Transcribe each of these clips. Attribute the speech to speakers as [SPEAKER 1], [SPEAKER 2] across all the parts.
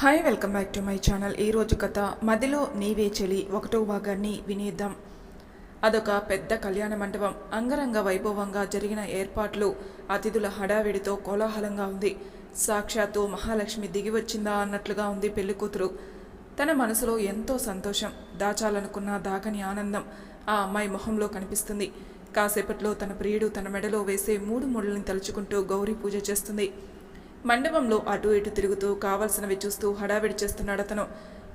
[SPEAKER 1] Hi welcome back to my channel. ఈరోజు కథ మదిలో నీవే చెలి ఒకటో భాగాన్ని వినేద్దాం. అదొక పెద్ద కళ్యాణ మండపం. అంగరంగ వైభవంగా జరిగిన ఏర్పాట్లు అతిథుల హడావిడితో కోలాహలంగా ఉంది. సాక్షాత్తు మహాలక్ష్మి దిగి వచ్చిందా అన్నట్లుగా ఉంది పెళ్ళి కూతురు. తన మనసులో ఎంతో సంతోషం. దాచాలనుకున్న దాగని ఆనందం ఆ అమ్మాయి మొహంలో కనిపిస్తుంది. కాసేపట్లో తన ప్రియుడు తన మెడలో వేసే మూడు ముళ్ళని తలుచుకుంటూ గౌరీ పూజ చేస్తుంది. మండపంలో అటు ఇటు తిరుగుతూ కావలసినవి చూస్తూ హడావిడి చేస్తున్నాడు అతను.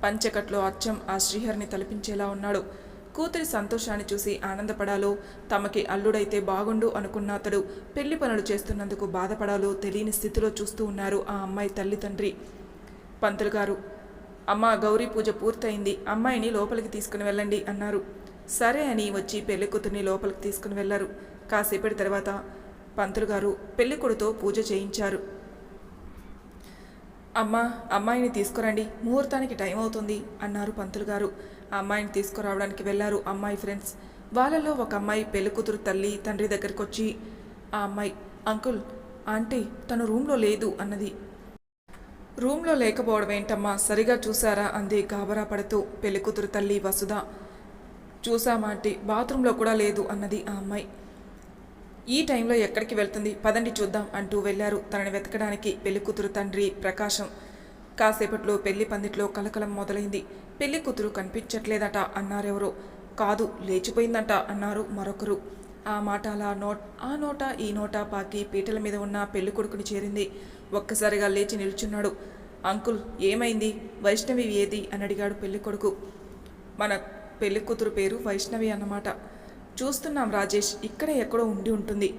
[SPEAKER 1] పంచకట్లో అచ్చం ఆ శ్రీహరిని తలపించేలా ఉన్నాడు. కూతురి సంతోషాన్ని చూసి ఆనందపడాలో తమకి అల్లుడైతే బాగుండు అనుకున్న అతడు పెళ్ళి పనులు చేస్తున్నందుకు బాధపడాలో తెలియని స్థితిలో చూస్తూ ఉన్నారు ఆ అమ్మాయి తల్లి తండ్రి. పంతులు గారు అమ్మ గౌరీ పూజ పూర్తయింది అమ్మాయిని లోపలికి తీసుకుని వెళ్ళండి అన్నారు. సరే అని వచ్చి పెళ్ళి కూతుర్ని లోపలికి తీసుకుని వెళ్ళారు. కాసేపటి తర్వాత పంతులు గారు పెళ్ళి కొడుతో పూజ చేయించారు. అమ్మా అమ్మాయిని తీసుకురండి. ముహూర్తానికి టైం అవుతుంది అన్నారు పంతులు గారు. అమ్మాయిని తీసుకురావడానికి వెళ్ళారు అమ్మాయి ఫ్రెండ్స్. వాళ్ళలో ఒక అమ్మాయి పెళ్ళికూతురు తల్లి తండ్రి దగ్గరికి వచ్చి ఆ అమ్మాయి అంకుల్ ఆంటీ తను రూమ్లో లేదు అన్నది. రూమ్లో లేకపోవడం ఏంటమ్మా? సరిగా చూసారా అంది గాబరా పడుతూ పెళ్ళికూతురు తల్లి వసుధ. చూసామాంటీ బాత్రూంలో కూడా లేదు అన్నది ఆ అమ్మాయి. ఈ టైంలో ఎక్కడికి వెళ్తుంది? పదండి చూద్దాం అంటూ వెళ్ళారు. తనని వెతకడానికి పెళ్ళికూతురు తండ్రి ప్రకాశం. కాసేపట్లో పెళ్ళి పందిట్లో కలకలం మొదలైంది. పెళ్ళి కూతురు కనిపించట్లేదట అన్నారెవరో. కాదు లేచిపోయిందట అన్నారు మరొకరు. ఆ మాట అలా నోట్ ఆ నోట ఈ నోట పాకి పీటల మీద ఉన్న పెళ్ళి కొడుకుని చేరింది. ఒక్కసారిగా లేచి నిల్చున్నాడు. అంకుల్ ఏమైంది? వైష్ణవి ఏది? అని అడిగాడు పెళ్ళి కొడుకు. మన పెళ్ళి కూతురు పేరు వైష్ణవి అన్నమాట. చూస్తున్నాం రాజేష్ ఇక్కడే ఎక్కడో ఉండి ఉంటుంది.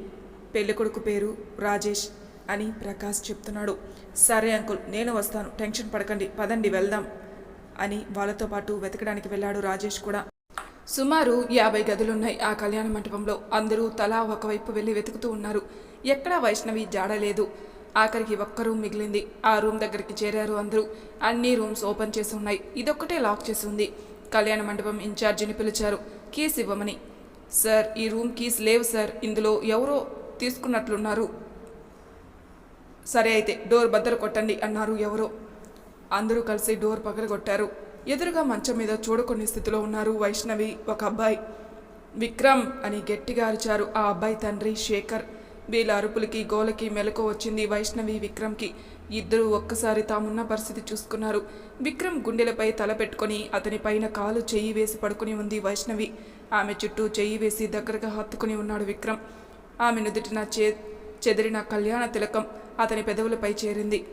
[SPEAKER 1] పెళ్ళికొడుకు పేరు రాజేష్ అని ప్రకాష్ చెప్తున్నాడు. సరే అంకుల్ నేను వస్తాను. టెన్షన్ పడకండి. పదండి వెళ్దాం అని వాళ్ళతో పాటు వెతకడానికి వెళ్ళాడు రాజేష్ కూడా. సుమారు యాభై గదులున్నాయి ఆ కళ్యాణ మంటపంలో. అందరూ తలా ఒకవైపు వెళ్ళి వెతుకుతూ ఉన్నారు. ఎక్కడా వైష్ణవి జాడలేదు ఆఖరికి ఒక్క రూమ్ మిగిలింది. ఆ రూమ్ దగ్గరికి చేరారు అందరూ. అన్ని రూమ్స్ ఓపెన్ చేసి ఉన్నాయి. ఇదొక్కటే లాక్ చేసి ఉంది. కళ్యాణ మండపం ఇన్ఛార్జిని పిలిచారు. కేసు ఇవ్వమని. సార్ ఈ రూమ్ కీస్ లేవు సార్. ఇందులో ఎవరో తీసుకున్నట్లున్నారు. సరే అయితే డోర్ బద్దలు కొట్టండి అన్నారు ఎవరో. అందరూ కలిసి డోర్ పగలగొట్టారు. ఎదురుగా మంచం మీద చూడకొని స్థితిలో ఉన్నారు వైష్ణవి ఒక అబ్బాయి. విక్రమ్ అని గట్టిగా అరిచారు ఆ అబ్బాయి తండ్రి శేఖర్. వీళ్ళ అరుపులకి గోలకి మెలకు వచ్చింది వైష్ణవి విక్రమ్కి. ఇద్దరూ ఒక్కసారి తామున్న పరిస్థితి చూసుకున్నారు. విక్రమ్ గుండెలపై తలపెట్టుకొని అతని పైన కాలు చెయ్యి వేసి పడుకుని ఉంది వైష్ణవి. ఆమె చుట్టూ చెయ్యి వేసి దగ్గరగా హత్తుకుని ఉన్నాడు విక్రమ్. ఆమె నుదుటిన చే చెదిరిన కళ్యాణ తిలకం అతని పెదవులపై చేరింది.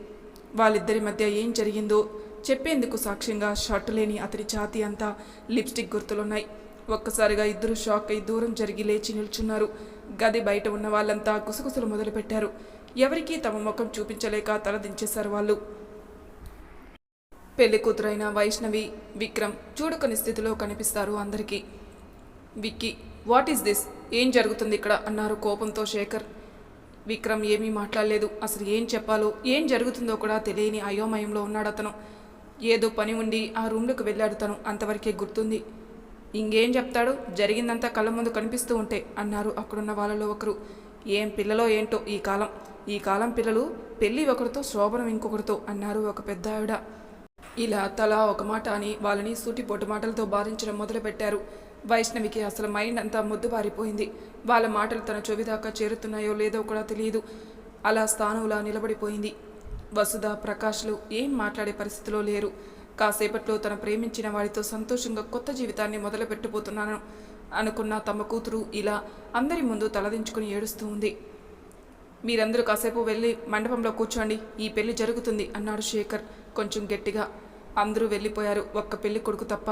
[SPEAKER 1] వాళ్ళిద్దరి మధ్య ఏం జరిగిందో చెప్పేందుకు సాక్ష్యంగా షర్టు లేని అతని ఛాతీ అంతా లిప్స్టిక్ గుర్తులున్నాయి. ఒక్కసారిగా ఇద్దరు షాక్ అయి దూరం జరిగి లేచి నిల్చున్నారు. గది బయట ఉన్న వాళ్ళంతా గుసగుసలు మొదలుపెట్టారు. ఎవరికీ తమ ముఖం చూపించలేక తలదించేశారు వాళ్ళు. పెళ్ళి కూతురైన వైష్ణవి విక్రమ్ చూడకని స్థితిలో కనిపిస్తారు అందరికీ. Vicky what is this? ఏం జరుగుతుంది ఇక్కడ? అన్నారు కోపంతో శేఖర్. విక్రమ్ ఏమీ మాట్లాడలేదు. అసలు ఏం చెప్పాలో ఏం జరుగుతుందో కూడా తెలియని అయోమయంలో ఉన్నాడు అతను ఏదో పని ఉండి ఆ రూమ్లోకి వెళ్ళాడు తను. అంతవరకే గుర్తుంది. ఇంకేం చెప్తాడు? జరిగిందంతా కళ్ళ ముందు కనిపిస్తూ ఉంటే అన్నారు అక్కడున్న వాళ్ళలో ఒకరు. ఏం పిల్లలో ఏంటో ఈ కాలం. ఈ కాలం పిల్లలు పెళ్ళి ఒకరితో శోభనం ఇంకొకరితో అన్నారు ఒక పెద్ద ఆవిడ. ఇలా తలా ఒక మాట అని వాళ్ళని సూటిపోటు మాటలతో బాధించడం మొదలుపెట్టారు. వైష్ణవికి అసలు మైండ్ అంతా ముద్దుబారిపోయింది. వాళ్ళ మాటలు తన చెవిదాకా చేరుతున్నాయో లేదో కూడా తెలియదు. అలా స్థానంలా నిలబడిపోయింది. వసుధ ప్రకాష్లు ఏం మాట్లాడే పరిస్థితిలో లేరు. కాసేపట్లో తన ప్రేమించిన వాడితో సంతోషంగా కొత్త జీవితాన్ని మొదలుపెట్టబోతున్నాను అనుకున్న తమ కూతురు ఇలా అందరి ముందు తలదించుకుని ఏడుస్తూ ఉంది. మీరందరూ కాసేపు వెళ్ళి మండపంలో కూర్చోండి ఈ పెళ్ళి జరుగుతుంది అన్నాడు శేఖర్ కొంచెం గట్టిగా. అందరూ వెళ్ళిపోయారు ఒక్క పెళ్ళి కొడుకు తప్ప.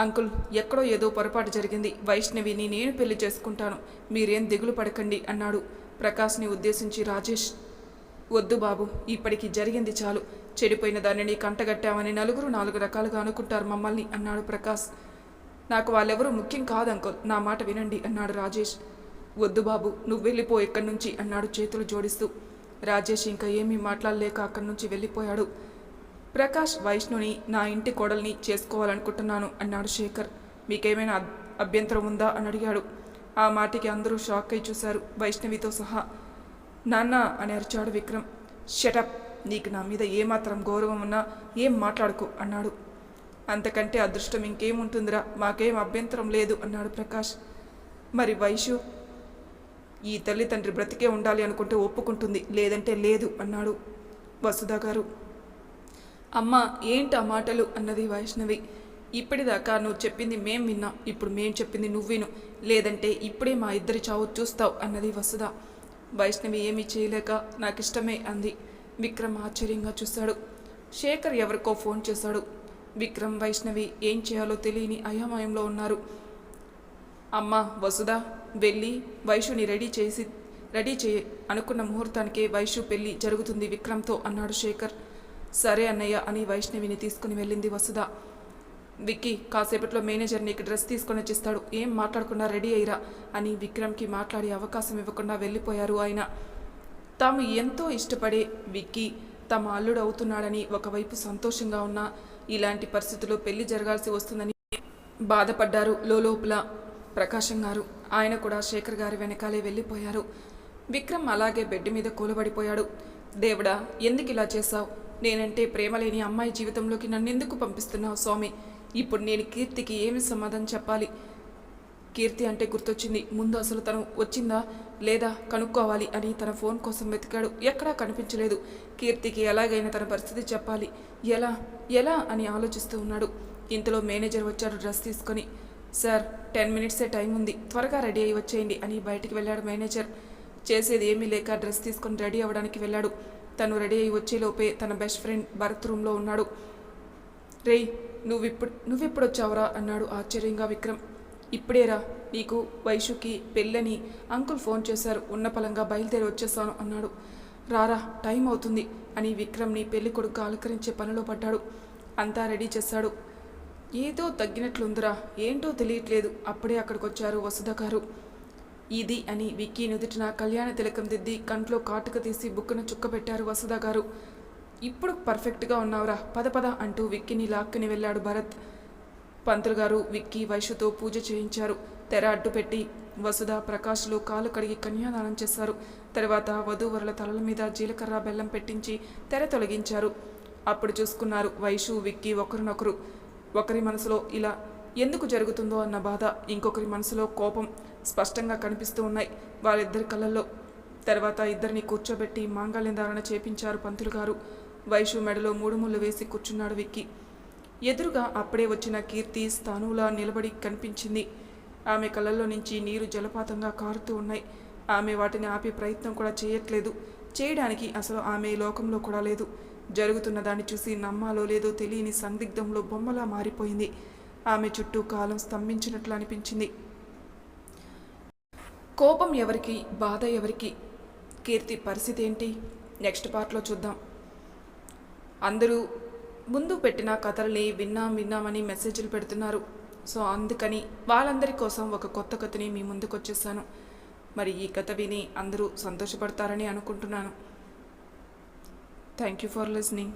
[SPEAKER 1] అంకుల్ ఎక్కడో ఏదో పొరపాటు జరిగింది. వైష్ణవిని నేను పెళ్ళి చేసుకుంటాను. మీరేం దిగులు పడకండి అన్నాడు ప్రకాష్ని ఉద్దేశించి రాజేష్. వద్దు బాబు ఇప్పటికి జరిగింది చాలు. చెడిపోయిన దానిని కంటగట్టామని నలుగురు నాలుగు రకాలుగా అనుకుంటారు మమ్మల్ని అన్నాడు ప్రకాష్. నాకు వాళ్ళెవరూ ముఖ్యం కాదు అంకుల్ నా మాట వినండి అన్నాడు రాజేష్. వద్దు బాబు నువ్వు వెళ్ళిపో ఇక్కడి నుంచి అన్నాడు చేతులు జోడిస్తూ. రాజేష్ ఇంకా ఏమీ మాట్లాడలేక అక్కడి నుంచి వెళ్ళిపోయాడు. ప్రకాష్ వైష్ణుని నా ఇంటి కోడల్ని చేసుకోవాలనుకుంటున్నాను అన్నాడు శేఖర్. మీకేమైనా అభ్యంతరం ఉందా అని అడిగాడు. ఆ మాటికి అందరూ షాక్ అయి చూశారు వైష్ణవితో సహా. నాన్న అని అరిచాడు విక్రమ్. షటప్ నీకు నా మీద ఏమాత్రం గౌరవం ఉన్నా ఏం మాట్లాడుకో అన్నాడు. అంతకంటే అదృష్టం ఇంకేముంటుందిరా? మాకేం అభ్యంతరం లేదు అన్నాడు ప్రకాష్. మరి వైషు ఈ తల్లిదండ్రి బ్రతికే ఉండాలి అనుకుంటే ఒప్పుకుంటుంది లేదంటే లేదు అన్నాడు వసుధ గారు. అమ్మ ఏంటి ఆ మాటలు? అన్నది వైష్ణవి. ఇప్పటిదాకా నువ్వు చెప్పింది మేం విన్నా ఇప్పుడు మేం చెప్పింది నువ్వు విను లేదంటే ఇప్పుడే మా ఇద్దరి చావు చూస్తావు అన్నది వసుధ. వైష్ణవి ఏమీ చేయలేక నాకు ఇష్టమే అంది. విక్రమ్ ఆశ్చర్యంగా చూశాడు. శేఖర్ ఎవరికో ఫోన్ చేశాడు. విక్రమ్ వైష్ణవి ఏం చేయాలో తెలియని అయోమయంలో ఉన్నారు. అమ్మ వసుధ వెళ్ళి వైషుని రెడీ చేసి రెడీ చేయి అనుకున్న ముహూర్తానికే వైషు పెళ్ళి జరుగుతుంది విక్రమ్తో అన్నాడు శేఖర్. సరే అన్నయ్య అని వైష్ణవిని తీసుకుని వెళ్ళింది వసుధ. విక్కీ కాసేపట్లో మేనేజర్ నీకు డ్రెస్ తీసుకొని వచ్చిస్తాడు. ఏం మాట్లాడకుండా రెడీ అయ్యిరా అని విక్రమ్కి మాట్లాడే అవకాశం ఇవ్వకుండా వెళ్ళిపోయారు ఆయన. తాము ఎంతో ఇష్టపడే విక్కీ తమ అల్లుడు అవుతున్నాడని ఒకవైపు సంతోషంగా ఉన్నా ఇలాంటి పరిస్థితుల్లో పెళ్ళి జరగాల్సి వస్తుందని బాధపడ్డారు లోపల ప్రకాశం గారు. ఆయన కూడా శేఖర్ గారి వెనకాలే వెళ్ళిపోయారు. విక్రమ్ అలాగే బెడ్ మీద కూలబడిపోయాడు. దేవుడా ఎందుకు ఇలా చేశావు? నేనంటే ప్రేమ లేని అమ్మాయి జీవితంలోకి నన్నెందుకు పంపిస్తున్నావు స్వామి? ఇప్పుడు నేను కీర్తికి ఏమి సమాధానం చెప్పాలి? కీర్తి అంటే గుర్తొచ్చింది. ముందు అసలు తను వచ్చిందా లేదా కనుక్కోవాలి అని తన ఫోన్ కోసం వెతికాడు. ఎక్కడా కనిపించలేదు. కీర్తికి ఎలాగైనా తన పరిస్థితి చెప్పాలి. ఎలా ఎలా అని ఆలోచిస్తూ ఉన్నాడు. ఇంతలో మేనేజర్ వచ్చాడు డ్రెస్ తీసుకొని. సార్ టెన్ మినిట్సే టైం ఉంది. త్వరగా రెడీ అయ్యి వచ్చేయండి అని బయటికి వెళ్ళాడు మేనేజర్. చేసేది ఏమీ లేక డ్రెస్ తీసుకొని రెడీ అవ్వడానికి వెళ్ళాడు. తను రెడీ అయ్యి వచ్చేలోపే తన బెస్ట్ ఫ్రెండ్ భరత్ రూమ్లో ఉన్నాడు. రేయ్ నువ్విప్పుడు నువ్వెప్పుడు వచ్చావురా? అన్నాడు ఆశ్చర్యంగా విక్రమ్. ఇప్పుడేరా నీకు వైషుకి పెళ్ళని అంకుల్ ఫోన్ చేశారు ఉన్న పలంగా బయలుదేరి వచ్చేసాను అన్నాడు. రారా టైం అవుతుంది అని విక్రమ్ని పెళ్ళి కొడుకు అలంకరించే పనిలో పడ్డాడు. అంతా రెడీ చేశాడు. ఏదో తగ్గినట్లుందిరా ఏంటో తెలియట్లేదు అప్పుడే అక్కడికి వచ్చారు వసుధ గారు. ఇది అని విక్కీ నుదుటిన కళ్యాణ తిలకం దిద్ది కంట్లో కాటుక తీసి బుక్కున చుక్క పెట్టారు వసుధ గారు. ఇప్పుడు పర్ఫెక్ట్గా ఉన్నావురా పద పద అంటూ విక్కీని లాక్కుని వెళ్ళాడు భరత్. పంతులు గారు విక్కీ వైశ్యతో పూజ చేయించారు. తెర అడ్డు పెట్టి వసుధ ప్రకాష్లు కాలు కడిగి కన్యాదానం చేశారు. తర్వాత వధూవరుల తలల మీద జీలకర్ర బెల్లం పెట్టించి తెర తొలగించారు. అప్పుడు చూసుకున్నారు వైషు విక్కీ ఒకరినొకరు. ఒకరి మనసులో ఇలా ఎందుకు జరుగుతుందో అన్న బాధ ఇంకొకరి మనసులో కోపం స్పష్టంగా కనిపిస్తూ ఉన్నాయి. వాళ్ళిద్దరి కళ్ళల్లో తర్వాత ఇద్దరిని కూర్చోబెట్టి మాంగళ్యం ధారణ చేపించారు పంతులు గారు. వైషు మెడలో మూడు ముళ్ళు వేసి కూర్చున్నాడు విక్కీ. ఎదురుగా అప్పుడే వచ్చిన కీర్తి స్థానువులా నిలబడి కనిపించింది. ఆమె కళ్ళల్లో నుంచి నీరు జలపాతంగా కారుతూ ఉన్నాయి. ఆమె వాటిని ఆపే ప్రయత్నం కూడా చేయట్లేదు. చేయడానికి అసలు ఆమె లోకంలో కూడా లేదు. జరుగుతున్న దాన్ని చూసి నమ్మాలో లేదో తెలియని సందిగ్ధంలో బొమ్మలా మారిపోయింది. ఆమె చుట్టూ కాలం స్తంభించినట్లు అనిపించింది. కోపం ఎవరికి బాధ ఎవరికి? కీర్తి పరిస్థితి ఏంటి? నెక్స్ట్ పార్ట్లో చూద్దాం. అందరూ ముందు పెట్టిన కథల్ని విన్నాం విన్నామని మెసేజ్లు పెడుతున్నారు. సో అందుకని వాళ్ళందరి కోసం ఒక కొత్త కథని మీ ముందుకు వచ్చేసాను మరి ఈ కథ విని అందరూ సంతోషపడతారని అనుకుంటున్నాను. Thank you for listening